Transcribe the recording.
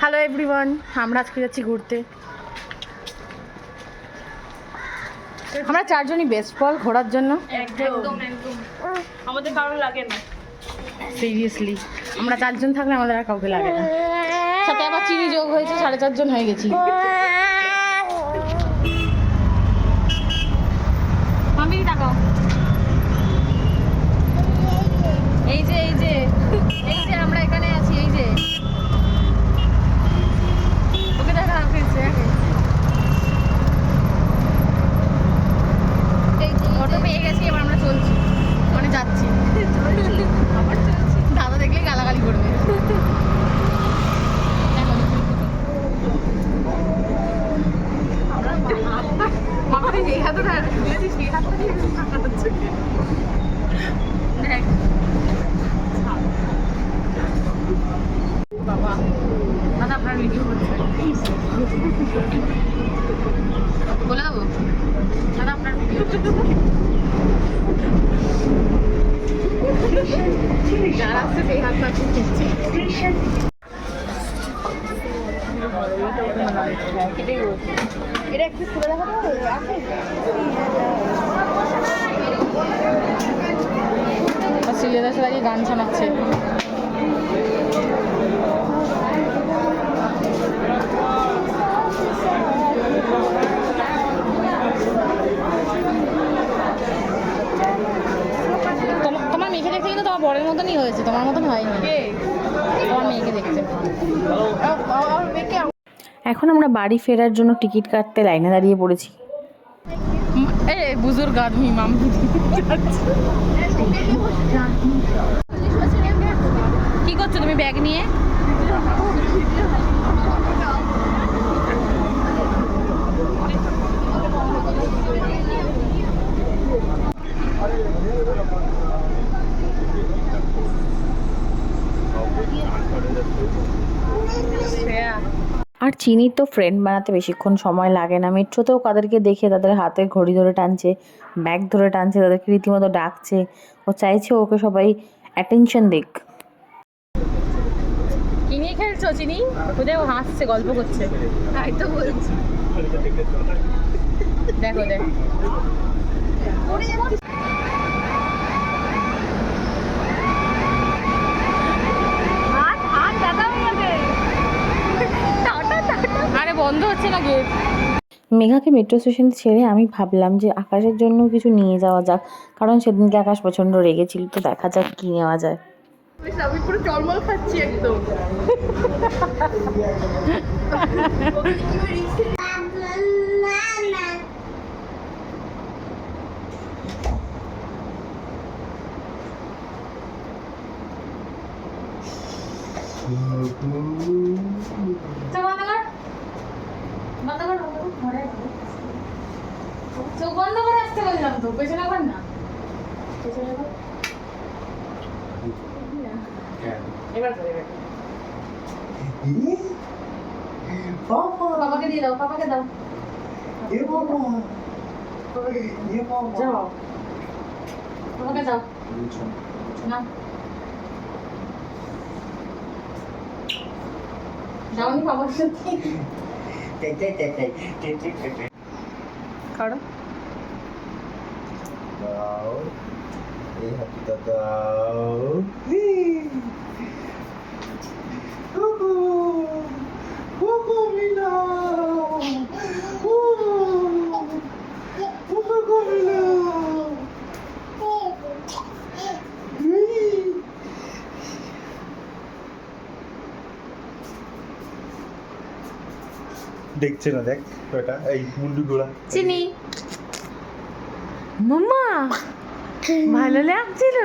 Hello everyone আমরা আজকে যাচ্ছি ঘুরতে। আমরা চারজনই বেস্ট বল ঘোরার জন্য। একদম একদম। আমাদের লাগে না। সিরিয়াসলি আমরা চারজন থাকলে আমাদের আর কাউকে লাগে না। সাথে আবার চিনি যোগ হয়েছে সাড়ে চারজন হয়ে গেছি মাম্পিদি তাকাও এই যে এই যে এই যে আমরা এখানে আছি এই যে ওকে দেখা ফিরছে অটো পেয়ে গেছি এবার আমরা চলছি মানে যাচ্ছি দাদা দেখলে গালাগালি করবে মামারে এই হাতে তুলেছি সেই হাতটা দিয়ে হচ্ছে দেখ বাবা দাদা আপনার ভিডিও করছে বলে দেবো দাদা আপনার ভিডিও যারা আসছে সেই খুঁজছে এটা একটু খুলে দেখাতে হবে আছে গান শোনাচ্ছে তোমার তোমার মেয়েকে দেখতে কিন্তু তোমার বরের মতনই হয়েছে তোমার মতন হয়নি। তোমার মেয়েকে দেখতে এখন আমরা বাড়ি ফেরার জন্য টিকিট কাটতে লাইনে দাঁড়িয়ে পড়েছি। এ বুজুর্গ আদমি মাম। কি করছ তুমি ব্যাগ নিয়ে? আর চিনির তো ফ্রেন্ড বানাতে বেশিক্ষণ সময় লাগে না। মেট্রোতেও কাদেরকে দেখে তাদের হাতে ঘড়ি ধরে টানছে ব্যাগ ধরে টানছে তাদেরকে রীতিমতো ডাকছে। ও চাইছে ওকে সবাই অ্যাটেনশন দিক। কি নিয়ে খেলছো চিনি? ওদের ও হাসছে গল্প করছে। তাই তো বলছি। দেখো দেখ আরে বন্ধ হচ্ছে না গেট মেঘাকে মেট্রো স্টেশন ছেড়ে আমি ভাবলাম যে আকাশের জন্য কিছু নিয়ে যাওয়া যাক কারণ সেদিনকে আকাশ প্রচণ্ড রেগেছিল তো দেখা যাক কী নেওয়া যায়। আমি পুরো চলমল খাচ্ছি একদম। চোখ বন্ধ কর বন্ধ কর বন্ধ কর ঘরে চোখ বন্ধ করে আসতে বললাম তো পেছনে কর। না পেছনে কর এবার দিয়ে দাও দাও। যাও। বাবাকে দাও। না। যাওনি বাবার সাথে। করো। দাও। এই হাতিটা দাও। দেখছে না দেখ বেটা এই মুন্ডু গোড়া চিনি। মাম্মা ভালো লাগছিল?